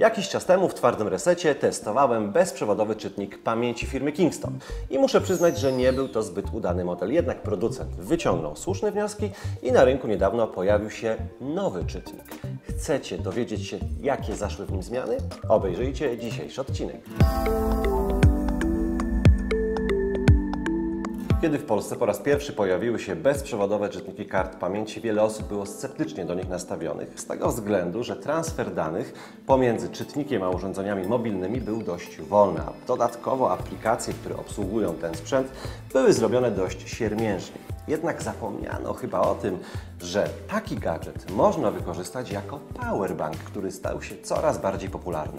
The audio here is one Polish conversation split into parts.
Jakiś czas temu w twardym resecie testowałem bezprzewodowy czytnik pamięci firmy Kingston i muszę przyznać, że nie był to zbyt udany model. Jednak producent wyciągnął słuszne wnioski i na rynku niedawno pojawił się nowy czytnik. Chcecie dowiedzieć się, jakie zaszły w nim zmiany? Obejrzyjcie dzisiejszy odcinek. Kiedy w Polsce po raz pierwszy pojawiły się bezprzewodowe czytniki kart pamięci, wiele osób było sceptycznie do nich nastawionych, z tego względu, że transfer danych pomiędzy czytnikiem a urządzeniami mobilnymi był dość wolny, dodatkowo aplikacje, które obsługują ten sprzęt, były zrobione dość siermiężnie. Jednak zapomniano chyba o tym, że taki gadżet można wykorzystać jako powerbank, który stał się coraz bardziej popularny.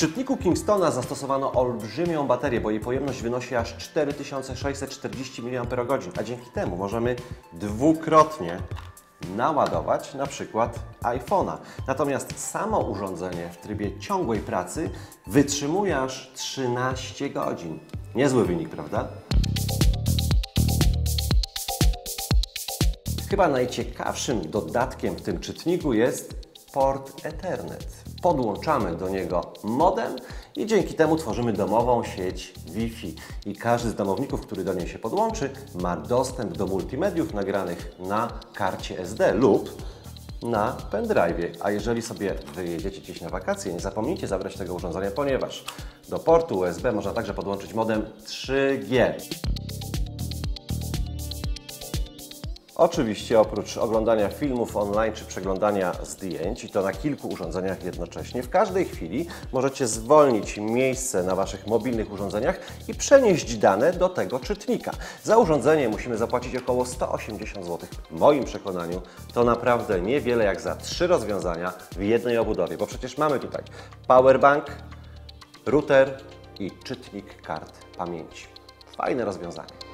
Czytniku Kingstona zastosowano olbrzymią baterię, bo jej pojemność wynosi aż 4640 mAh, a dzięki temu możemy dwukrotnie naładować na przykład iPhone'a. Natomiast samo urządzenie w trybie ciągłej pracy wytrzymuje aż 13 godzin. Niezły wynik, prawda? Chyba najciekawszym dodatkiem w tym czytniku jest port Ethernet. Podłączamy do niego modem i dzięki temu tworzymy domową sieć Wi-Fi. I każdy z domowników, który do niej się podłączy, ma dostęp do multimediów nagranych na karcie SD lub na pendrive. A jeżeli sobie wyjedziecie gdzieś na wakacje, nie zapomnijcie zabrać tego urządzenia, ponieważ do portu USB można także podłączyć modem 3G. Oczywiście oprócz oglądania filmów online czy przeglądania zdjęć, i to na kilku urządzeniach jednocześnie, w każdej chwili możecie zwolnić miejsce na Waszych mobilnych urządzeniach i przenieść dane do tego czytnika. Za urządzenie musimy zapłacić około 180 zł. W moim przekonaniu to naprawdę niewiele jak za trzy rozwiązania w jednej obudowie, bo przecież mamy tutaj powerbank, router i czytnik kart pamięci. Fajne rozwiązanie.